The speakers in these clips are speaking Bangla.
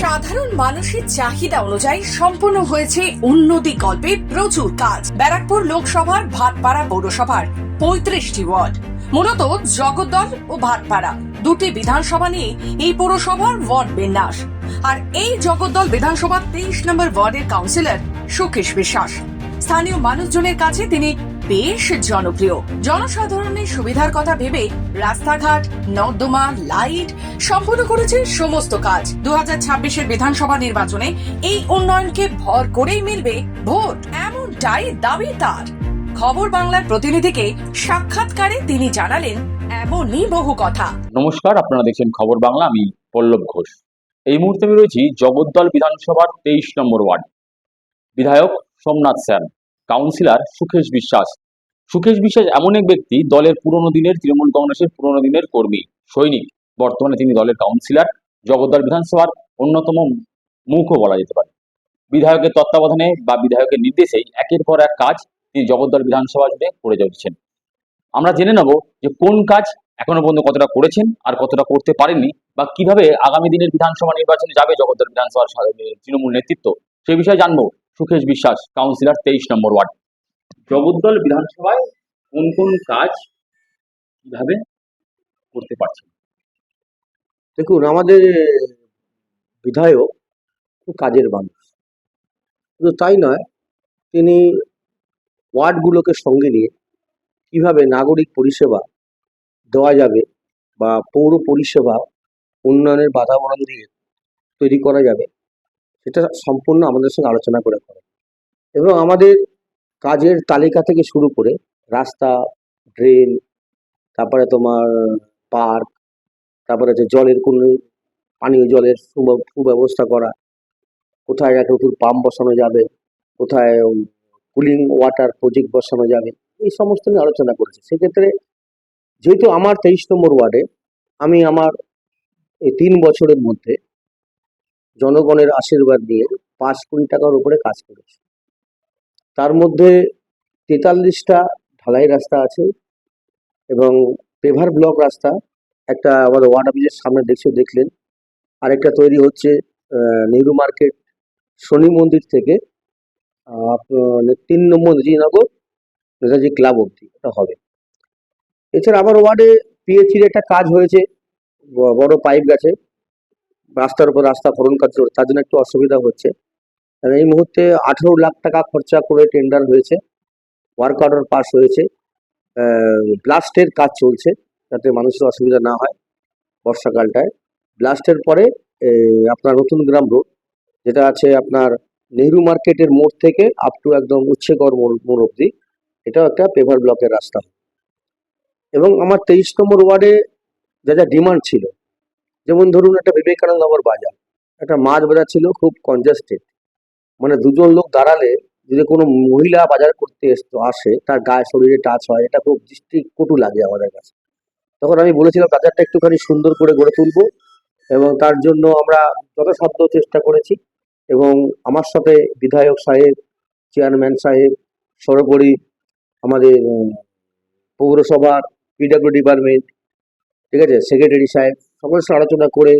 সাধারণ মানুষের চাহিদা অনুযায়ী সম্পন্ন হয়েছে উন্নতি কল্পে প্রচুর কাজ। ব্যারাকপুর লোকসভার ভাটপাড়া পৌরসভার পঁয়ত্রিশটি ওয়ার্ড। মূলত জগদ্দল ও ভাটপাড়া দুটি বিধানসভা নিয়ে এই পৌরসভার ওয়ার্ড বিন্যাস। আর এই জগদ্দল বিধানসভার তেইশ নম্বর ওয়ার্ডের কাউন্সিলর সুকেশ বিশ্বাস। স্থানীয় মানুষজনের কাছে তিনি বেশ জনপ্রিয়। জনসাধারণের সুবিধার কথা ভেবে রাস্তাঘাট, নর্দমা, লাইট সম্পূর্ণ করেছে সমস্ত কাজ। দু হাজার ছাব্বিশের বিধানসভা নির্বাচনে এই উন্নয়নকে ভর করেই মিলবে ভোট। এমনটাই দাবি তার। খবর বাংলার প্রতিনিধিকে সাক্ষাৎকারে তিনি জানালেন, এমনই বহু কথা। নমস্কার, আপনারা দেখছেন খবর বাংলা, আমি পল্লব ঘোষ। এই মুহূর্তে আমি রয়েছি জগদ্দল বিধানসভার তেইশ নম্বর ওয়ার্ড। বিধায়ক সোমনাথ স্যার। কাউন্সিলর সুখেশ বিশ্বাস। সুখেশ বিশ্বাস এমন এক ব্যক্তি, দলের পুরনো দিনের তৃণমূল কংগ্রেসের পুরনো দিনের কর্মী, সৈনিক। বর্তমানে তিনি দলের কাউন্সিলর জগদ্দল বিধানসভার অন্যতম মুখও বলা যেতে পারে। বিধায়কের তত্ত্বাবধানে বা বিধায়কের নির্দেশেই একের পর এক কাজ তিনি জগদ্দল বিধানসভা জুড়ে করে যাচ্ছেন আমরা জেনে নেব যে কোন কাজ এখনও পর্যন্ত কতটা করেছেন আর কতটা করতে পারেননি বা কীভাবে আগামী দিনের বিধানসভা নির্বাচনে যাবে জগদ্দল বিধানসভার তৃণমূল নেতৃত্ব, সে বিষয়ে জানব। সুখেশ বিশ্বাস কাউন্সিলর তেইশ নম্বর ওয়ার্ড। জগদ্দল বিধানসভায় কোন কোন কাজ কীভাবে করতে পারছেন? দেখুন, আমাদের বিধায়ক খুব কাজের মানুষ। শুধু তাই নয়, তিনি ওয়ার্ডগুলোকে সঙ্গে নিয়ে কীভাবে নাগরিক পরিষেবা দেওয়া যাবে বা পৌর পরিষেবা, উন্নয়নের বাতাবরণ দিয়ে তৈরি করা যাবে সেটা সম্পূর্ণ আমাদের সঙ্গে আলোচনা করে করে। এবং আমাদের কাজের তালিকা থেকে শুরু করে রাস্তা, ড্রেন, তারপরে তোমার পার্ক, তারপরে হচ্ছে জলের কোন পানীয় জলের সুব্যব- সুব্যবস্থা করা, কোথায় একটা নতুন পাম্প বসানো যাবে, কোথায় কুলিং ওয়াটার প্রজেক্ট বসানো যাবে, এই সমস্ত নিয়ে আলোচনা করেছে। সেক্ষেত্রে যেহেতু আমার তেইশ নম্বর ওয়ার্ডে, আমি আমার এই তিন বছরের মধ্যে জনগণের আশীর্বাদ দিয়ে পাঁচ কোটি টাকার উপরে কাজ করেছে। তার মধ্যে তেতাল্লিশটা ঢালাই রাস্তা আছে এবং পেভার ব্লক রাস্তা, একটা আমাদের ওয়ার্ড অফিসের সামনে দেখছে, দেখলেন। আরেকটা তৈরি হচ্ছে নেহরু মার্কেট, শনি মন্দির থেকে তিন নম্বর নগর নেতাজি ক্লাব অবধি, এটা হবে। এছাড়া আমার ওয়ার্ডে পিএইচির একটা কাজ হয়েছে বড় পাইপ গেছে। রাস্তার উপর রাস্তা খনন কাজ তার জন্য একটু অসুবিধা হচ্ছে। এই মুহূর্তে আঠেরো লাখ টাকা খরচা করে টেন্ডার হয়েছে ওয়ার্ক অর্ডার পাস হয়েছে ব্লাস্টের কাজ চলছে, যাতে মানুষের অসুবিধা না হয় বর্ষাকালটায়। ব্লাস্টের পরে আপনার নতুন গ্রাম রোড যেটা আছে আপনার নেহরু মার্কেটের মোড় থেকে আপ টু একদম উচ্ছেগড় মোড় মোড় অব্দি এটাও একটা পেভার ব্লকের রাস্তা। এবং আমার তেইশ নম্বর ওয়ার্ডে যা যা ডিমান্ড ছিল যেমন ধরুন একটা বিবেকানন্দ নগর বাজার। একটা মাছ বাজার ছিল খুব কনজেস্টেড মানে দুজন লোক দাঁড়ালে যদি কোনো মহিলা বাজার করতে এসতো আসে, তার গায়ে শরীরে টাচ হয়, এটা খুব দৃষ্টি কটু লাগে আমাদের কাছে। তখন আমি বলেছিলাম, বাজারটা একটুখানি সুন্দর করে গড়ে তুলবো এবং তার জন্য আমরা যথাসাধ্য চেষ্টা করেছি এবং আমার সাথে বিধায়ক সাহেব, চেয়ারম্যান সাহেব, সর্বোপরি আমাদের পৌরসভার পিডাব্লিউ ডিপার্টমেন্ট ঠিক আছে? সেক্রেটারি সাহেব সকলের সাথে আলোচনা করে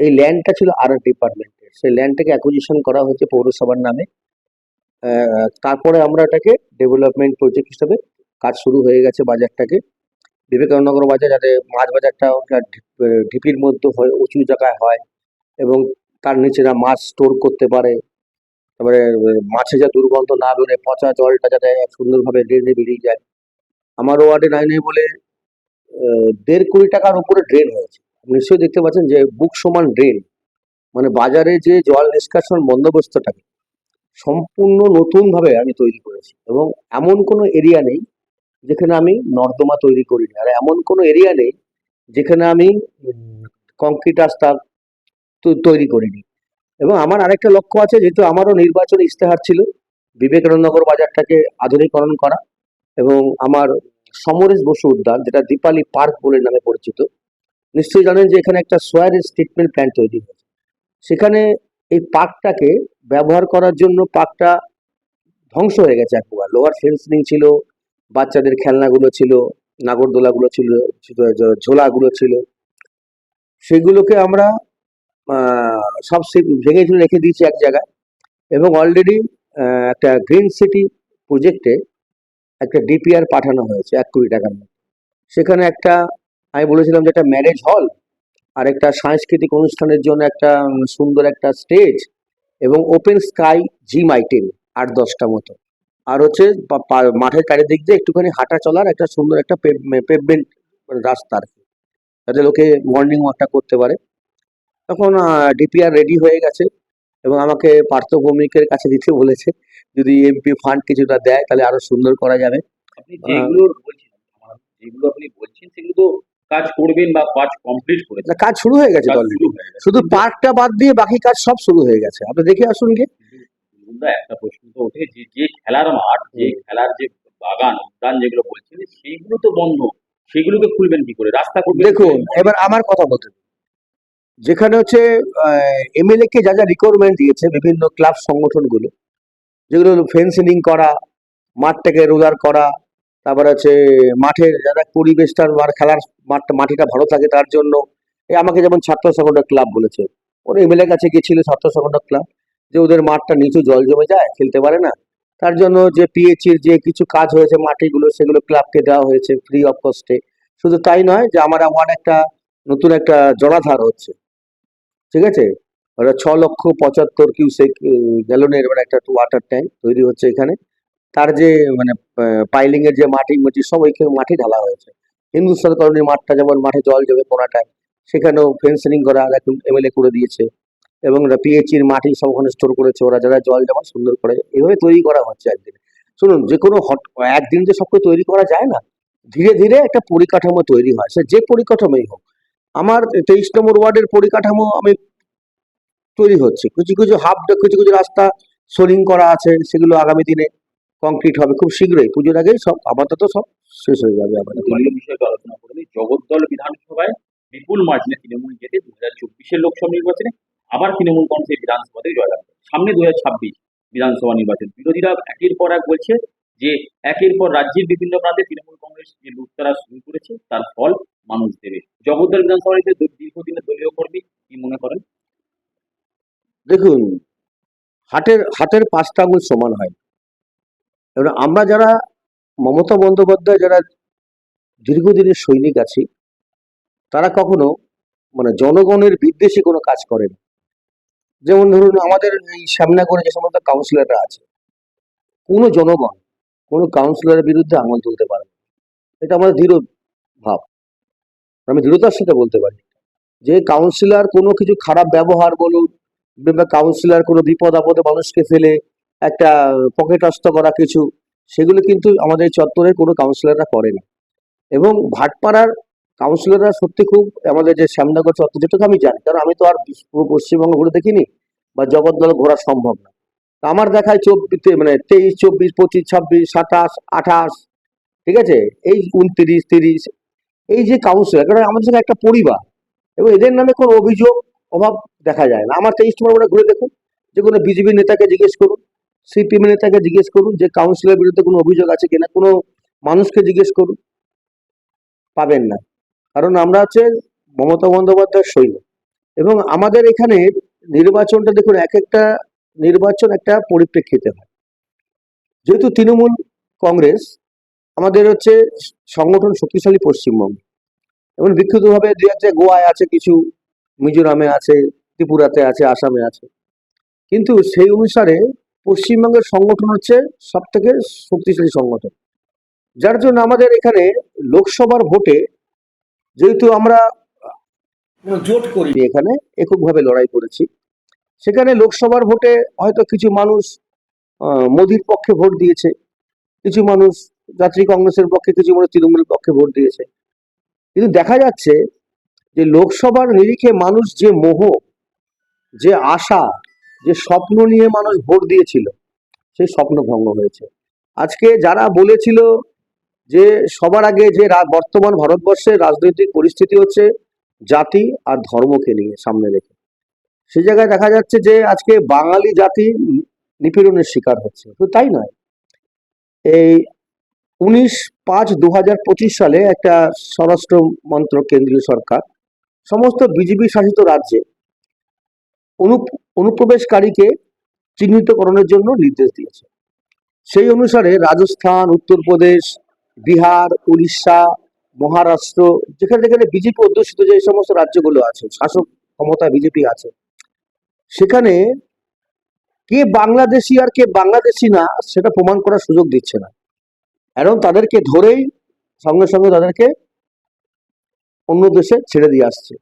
এই ল্যান্ডটা ছিল আর ডিপার্টমেন্টের সেই ল্যান্ডটাকে অ্যাকুইজিশন করা হয়েছে পৌরসভার নামে। তারপরে আমরা এটাকে ডেভেলপমেন্ট প্রজেক্ট হিসাবে কাজ শুরু হয়ে গেছে বাজারটাকে। বিবেকানন্দনগর বাজার যাতে মাছ বাজারটা ঢিপির মধ্যে হয়, উঁচু জায়গায় হয় এবং তার নিচেরা মাছ স্টোর করতে পারে। তারপরে মাছে যা দুর্গন্ধ না বেরোয়, পচা জলটা যাতে সুন্দরভাবে ড্রেনে বেরিয়ে যায়। আমার ওয়ার্ডে নাই, নেই বলে দেড় কোটি টাকার উপরে ড্রেন হয়েছে। নিশ্চয়ই দেখতে পাচ্ছেন যে বুক সমান ড্রেন মানে বাজারে যে জল নিষ্কাশন বন্দোবস্তটাকে সম্পূর্ণ নতুনভাবে আমি তৈরি করেছি এবং এমন কোনো এরিয়া নেই যেখানে আমি নর্দমা তৈরি করিনি। আর এমন কোনো এরিয়া নেই যেখানে আমি কংক্রিট রাস্তা তৈরি করিনি। এবং আমার আরেকটা লক্ষ্য আছে, যেহেতু আমারও নির্বাচনী ইস্তেহার ছিল বিবেকানন্দনগর বাজারটাকে আধুনিকরণ করা এবং আমার সমরেশ বসু উদ্যান, যেটা দীপালি পার্ক বলে নামে পরিচিত। নিশ্চয়ই জানেন যে এখানে একটা সোয়ারেজ ট্রিটমেন্ট প্ল্যান্ট তৈরি হয়েছে। সেখানে এই পার্কটাকে ব্যবহার করার জন্য পার্কটা ধ্বংস হয়ে গেছে একবার। লোয়ার ফেন্সিং ছিল, বাচ্চাদের খেলনাগুলো ছিল, নাগরদোলাগুলো ছিল ঝোলাগুলো ছিল। সেগুলোকে আমরা সব ভেঙে রেখে দিয়েছি এক জায়গায় এবং অলরেডি একটা গ্রিন সিটি প্রজেক্টে একটা ডিপিআর পাঠানো হয়েছে এক কোটি টাকার মতো সেখানে একটা, আমি বলেছিলাম যে একটা ম্যারেজ হল আর একটা সাংস্কৃতিক অনুষ্ঠানের জন্য একটা সুন্দর একটা স্টেজ এবং ওপেন স্কাই জিম আইটেম আট দশটা মতো। আর হচ্ছে মাঠের চারিদিক দিয়ে একটুখানি হাঁটা চলার একটা সুন্দর একটা পেভমেন্ট রাস্তা আর কি, যাতে লোকে মর্নিং ওয়াকটা করতে পারে। তখন ডিপিআর রেডি হয়ে গেছে। এবং আমাকে পার্থ ভৌমিকের কাছে দিতে বলেছে যদি এমপি ফান্ড কিছুটা দেয় তাহলে আরও সুন্দর করা যাবে। আপনি বলছেন যেগুলো আপনি বলছেন সেগুলো তো কাজ করবেন বা কাজ কমপ্লিট করে না, কাজ শুরু হয়ে গেছে। শুধু পার্কটা বাদ দিয়ে বাকি কাজ সব শুরু হয়ে গেছে। আপনি দেখে আসুন কিন্তু একটা প্রশ্ন তো ওঠে যে যে খেলার মাঠ যে খেলার যে বাগান উদ্যান যেগুলো বলছেন সেইগুলো তো বন্ধ। সেগুলোকে খুলবেন কি করে? রাস্তা করবেন দেখুন এবার আমার কথা বলতে। যেখানে হচ্ছে এমএলএ কে যা যা রিকোয়ারমেন্ট দিয়েছে, বিভিন্ন ক্লাব সংগঠনগুলো, যেগুলো ফেন্সিং করা, মাঠটাকে রোলার করা, তারপর হচ্ছে মাঠের যারা পরিবেশটার আর খেলার মাঠটা মাটিটা ভালো থাকে তার জন্য। এই আমাকে যেমন ছাত্র সংগঠক ক্লাব বলেছে, ওর এমএলএ কাছে গেছিল ছাত্র সংগঠক ক্লাব যে ওদের মাঠটা নিচু জল জমে যায়, খেলতে পারে না। তার জন্য যে পিএইচির যে কিছু কাজ হয়েছে মাটিগুলো, সেগুলো ক্লাবকে দেওয়া হয়েছে ফ্রি অফ কস্টে শুধু তাই নয় যে, আমার ওয়ার্ড একটা নতুন একটা জলাধার হচ্ছে। ঠিক আছে? ওটা ছ লক্ষ পঁচাত্তর কিউসেক গ্যালনের মানে একটা ওয়াটার ট্যাঙ্ক তৈরি হচ্ছে এখানে। তার যে মানে পাইলিং এর যে মাটি মাটি সব ওইখানে মাটি ঢালা হয়েছে। হিন্দুস্তান কলোনির মাঠটা যেমন মাঠে জল জমে কোনাটায় সেখানেও ফেন্সিং করা এখন এমএলএ করে দিয়েছে। এবং ওরা পিএইচির মাটি সব ওখানে স্টোর করেছে। ওরা যারা জল জমা সুন্দর করে এভাবে তৈরি করা হচ্ছে একদিনে। শুনুন, যে কোনো হট, একদিন যে সবকে তৈরি করা যায় না, ধীরে ধীরে একটা পরিকাঠামো তৈরি হয়। সে যে পরিকাঠামোই হোক আমার তেইশ নম্বর ওয়ার্ডের পরিকাঠামো আমি তৈরি হচ্ছে। কিছু কিছু হাফ কিছু কিছু রাস্তা সোলিং করা আছে, সেগুলো আগামী দিনে কংক্রিট হবে। খুব শীঘ্রই, পুজোর আগেই সব, আপাতত সব শেষ হয়ে যাবে আমাদের। আলোচনা করলে জগদ্দল বিধানসভায় বিপুল মার্জিনে তৃণমূল জেতে দু হাজার চব্বিশের লোকসভা নির্বাচনে আবার তৃণমূল কংগ্রেসের বিধানসভাতে জয়লাভ। সামনে দু হাজার ছাব্বিশ বিধানসভা নির্বাচন। বিরোধীরা একের পর এক বলছে যে, একের পর রাজ্যের বিভিন্ন প্রান্তে তৃণমূল কংগ্রেস যে লুটতারা শুরু করেছে, তার ফল মানুষ দেবে। জগদ্দল বিধানসভায় দীর্ঘদিনের দলীয় কর্মী, কি মনে করেন? দেখুন, হাটের হাতের পাঁচটা আঙুল সমান হয় এবার আমরা যারা মমতা বন্দ্যোপাধ্যায় যারা দীর্ঘদিনের সৈনিক আছি, তারা কখনো মানে জনগণের বিদ্বেষী কোনো কাজ করে না। যেমন ধরুন, আমাদের এই সামনাগড়ে যে সমস্ত কাউন্সিলররা আছে, কোনো জনগণ কোনো কাউন্সিলরের বিরুদ্ধে আঙুল তুলতে পারে এটা আমাদের দৃঢ় ভাব। আমি দৃঢ়তার সাথে বলতে পারি। যে কাউন্সিলার কোনো কিছু খারাপ ব্যবহার বলুন, কিংবা কাউন্সিলর কোনো বিপদ আপদে মানুষকে ফেলে একটা পকেট পকেটস্থ করা কিছু, সেগুলো কিন্তু আমাদের এই চত্বরে কোনো কাউন্সিলররা করে না। এবং ভাটপাড়ার কাউন্সিলররা সত্যি খুব আমাদের যে শ্যামনগর চত্বর, যেটুকু আমি জানি, কারণ আমি তো আর পুরো পশ্চিমবঙ্গ ঘুরে দেখিনি, বা জগদ্দল ঘোরা সম্ভব না। আমার দেখায় চব্বিশ মানে তেইশ, চব্বিশ, পঁচিশ, ছাব্বিশ, সাতাশ, আঠাশ, ঠিক আছে? এই উনত্রিশ, তিরিশ এই যে কাউন্সিলর কারণ আমাদের সঙ্গে একটা পরিবার, এবং এদের নামে কোনো অভিযোগ, অভাব দেখা যায় না। আমার তেইশ নম্বর ঘুরে দেখুন, যে কোনো বিজেপি নেতাকে জিজ্ঞেস করুন সিপিএম নেতাকে জিজ্ঞেস করুন, যে কাউন্সিলের বিরুদ্ধে কোনো অভিযোগ আছে কিনা, কোনো মানুষকে জিজ্ঞেস করুন, পাবেন না। কারণ আমরা হচ্ছে মমতা বন্দ্যোপাধ্যায়ের সৈন্য। এবং আমাদের এখানে নির্বাচনটা দেখুন, এক একটা নির্বাচন একটা পরিপ্রেক্ষিতে হয়। যেহেতু তৃণমূল কংগ্রেস আমাদের হচ্ছে সংগঠন শক্তিশালী পশ্চিমবঙ্গ। এবং বিক্ষিপ্তভাবে দু এক জায়গায় গোয়ায় আছে কিছু, মিজোরামে আছে, ত্রিপুরাতে আছে, আসামে আছে। কিন্তু সেই অনুসারে পশ্চিমবঙ্গের সংগঠন হচ্ছে সব থেকে শক্তিশালী সংগঠন। যার জন্য আমাদের এখানে লোকসভার ভোটে যেহেতু আমরা জোট করি এখানে, এককভাবে লড়াই করেছি, সেখানে লোকসভার ভোটে হয়তো কিছু মানুষ মোদির পক্ষে ভোট দিয়েছে, কিছু মানুষ যাত্রী কংগ্রেসের পক্ষে কিছু মানুষ তৃণমূলের পক্ষে ভোট দিয়েছে। কিন্তু দেখা যাচ্ছে যে লোকসভার নিরিখে মানুষ যে মোহ, যে আশা, যে স্বপ্ন নিয়ে মানুষ ভোট দিয়েছিল, সেই স্বপ্ন ভঙ্গ হয়েছে। আজকে যারা বলেছিল যে সবার আগে যে বর্তমান ভারতবর্ষের রাজনৈতিক পরিস্থিতি হচ্ছে জাতি আর ধর্মকে নিয়ে সামনে রেখে। সে জায়গায় দেখা যাচ্ছে যে আজকে বাঙালি জাতি নিপীড়নের শিকার হচ্ছে। তো তাই নয়। এই উনিশ পাঁচ দু পঁচিশ সালে একটা স্বরাষ্ট্র মন্ত্রক কেন্দ্রীয় সরকার, সমস্ত বিজেপি শাসিত রাজ্যে অনুপ, অনুপ্রবেশকারীকে চিহ্নিতকরণের জন্য নির্দেশ দিয়েছে। সেই অনুসারে রাজস্থান, উত্তরপ্রদেশ, বিহার, উড়িষ্যা, মহারাষ্ট্র, যেখানে যেখানে বিজেপি অধ্যুষিত যে সমস্ত রাজ্যগুলো আছে, শাসক ক্ষমতা বিজেপি আছে, সেখানে কে বাংলাদেশি আর কে বাংলাদেশি না, সেটা প্রমাণ করার সুযোগ দিচ্ছে না। এবং তাদেরকে ধরেই সঙ্গে সঙ্গে তাদেরকে অন্য দেশে ছেড়ে দিয়ে আসছে।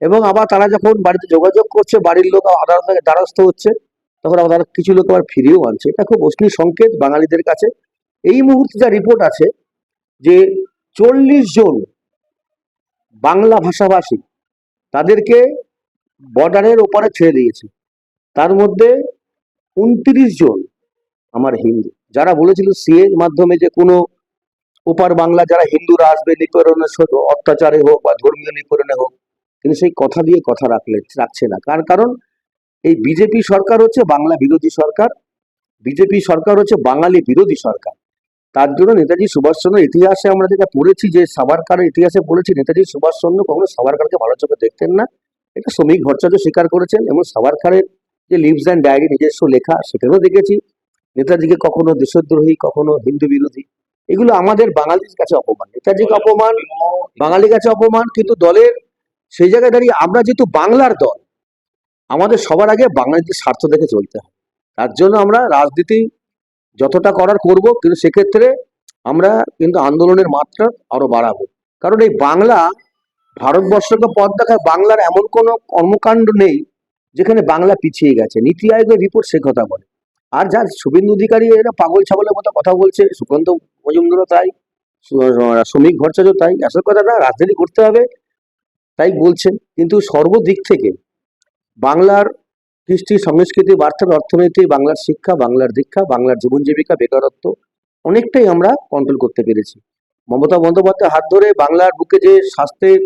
এবং আবার তারা যখন বাড়িতে যোগাযোগ করছে, বাড়ির লোক আদালতে দ্বারস্থ হচ্ছে, তখন আবার কিছু লোক আবার ফিরিয়েও আনছে। এটা খুব অশ্লীল সংকেত বাঙালিদের কাছে। এই মুহূর্তে যা রিপোর্ট আছে যে চল্লিশ জন বাংলা ভাষাভাষী তাদেরকে বর্ডারের ওপারে ছেড়ে দিয়েছে। তার মধ্যে উনত্রিশ জন আমার হিন্দু। যারা বলেছিল সিএর মাধ্যমে যে কোনো ওপার বাংলা যারা হিন্দুরা আসবে, নিপীড়নের অত্যাচারে হোক বা ধর্মীয় নিপীড়নে হোক কিন্তু সেই কথা দিয়ে কথা রাখলে, রাখছে না। কার, কারণ এই বিজেপি সরকার হচ্ছে বাংলা বিরোধী সরকার, বিজেপি সরকার হচ্ছে বাঙালি বিরোধী সরকার। তার জন্য নেতাজি সুভাষচন্দ্র ইতিহাসে আমরা যেটা পড়েছি, যে সাভারকারের ইতিহাসে পড়েছি নেতাজি সুভাষচন্দ্র কখনো সাভারকারকে ভালো চোখে দেখতেন না। এটা শ্রমিক ভট্টাচার্য স্বীকার করেছেন এবং সাভারকারের যে লিভস অ্যান্ড ডায়েরি, নিজস্ব লেখা সেখানেও দেখেছি। নেতাজিকে কখনো দেশদ্রোহী, কখনো হিন্দু বিরোধী এগুলো আমাদের বাঙালির কাছে অপমান। নেতাজিকে অপমান, বাঙালির কাছে অপমান, কিন্তু দলের সেই জায়গায় দাঁড়িয়ে আমরা যেহেতু বাংলার দল, আমাদের সবার আগে বাঙালিদের স্বার্থ দেখে চলতে হয় তার জন্য আমরা রাজনীতি যতটা করার করব, কিন্তু সেক্ষেত্রে আমরা কিন্তু আন্দোলনের মাত্রা আরও বাড়াবো। কারণ এই বাংলা ভারতবর্ষকে পথ দেখায়, বাংলার এমন কোনো কর্মকাণ্ড নেই যেখানে বাংলা পিছিয়ে গেছে। নীতি আয়োগের রিপোর্ট সে কথা বলে। আর যার শুভেন্দু অধিকারী এরা পাগল ছাগলের মতো কথা বলছে, সুকান্ত মজুমদারও তাই শ্রমিক ভট্টাচার্য তাই আসল কথাটা রাজনীতি করতে হবে, তাই বলছেন কিন্তু সর্বদিক থেকে বাংলার কৃষ্টি, সংস্কৃতি, বার্তার অর্থনীতি, বাংলার শিক্ষা, বাংলার দীক্ষা, বাংলার জীবন জীবিকা, বেকারত্ব, অনেকটাই আমরা কন্ট্রোল করতে পেরেছি। মমতা বন্দ্যোপাধ্যায় হাত ধরে বাংলার বুকে যে স্বাস্থ্যের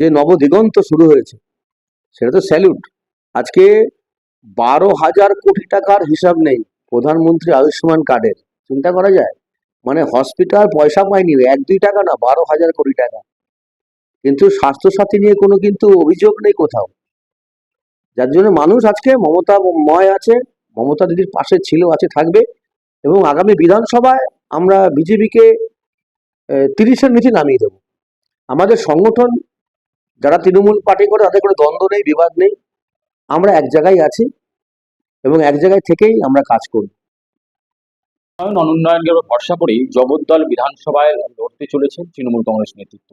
যে নবদিগন্ত শুরু হয়েছে, সেটা তো স্যালুট আজকে বারো হাজার কোটি টাকার হিসাব নেই প্রধানমন্ত্রী আয়ুষ্মান কার্ডের। চিন্তা করা যায়? মানে হসপিটাল পয়সা পায়নি, এক দুই টাকা না, বারো হাজার কোটি টাকা। কিন্তু স্বাস্থ্যসাথী নিয়ে কোনো কিন্তু অভিযোগ নেই কোথাও। যার জন্য মানুষ আজকে মমতা ময় আছে, মমতা দিদির পাশে ছিল, আছে, থাকবে। এবং আগামী বিধানসভায় আমরা বিজেপিকে তিরিশের নিচে নামিয়ে দেব। আমাদের সংগঠন, যারা তৃণমূল পার্টি করে, তাদের কোনো দ্বন্দ্ব নেই, বিবাদ নেই। আমরা এক জায়গায় আছি এবং এক জায়গায় থেকেই আমরা কাজ উন্নয়ন অনুন্নয়নকে ভরসা করেই জগদ্দল বিধানসভায় লড়তে চলেছেন তৃণমূল কংগ্রেস নেতৃত্ব।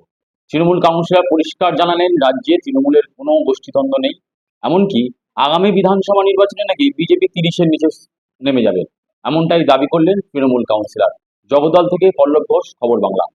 তৃণমূল কাউন্সিলর পরিষ্কার জানালেন, রাজ্যে তৃণমূলের কোনো গোষ্ঠীদ্বন্দ্ব নেই। এমনকি আগামী বিধানসভা নির্বাচনে নাকি বিজেপি তিরিশের নিচে নেমে যাবে, এমনটাই দাবি করলেন তৃণমূল কাউন্সিলর। জগদ্দল থেকে পল্লব ঘোষ, খবর বাংলা।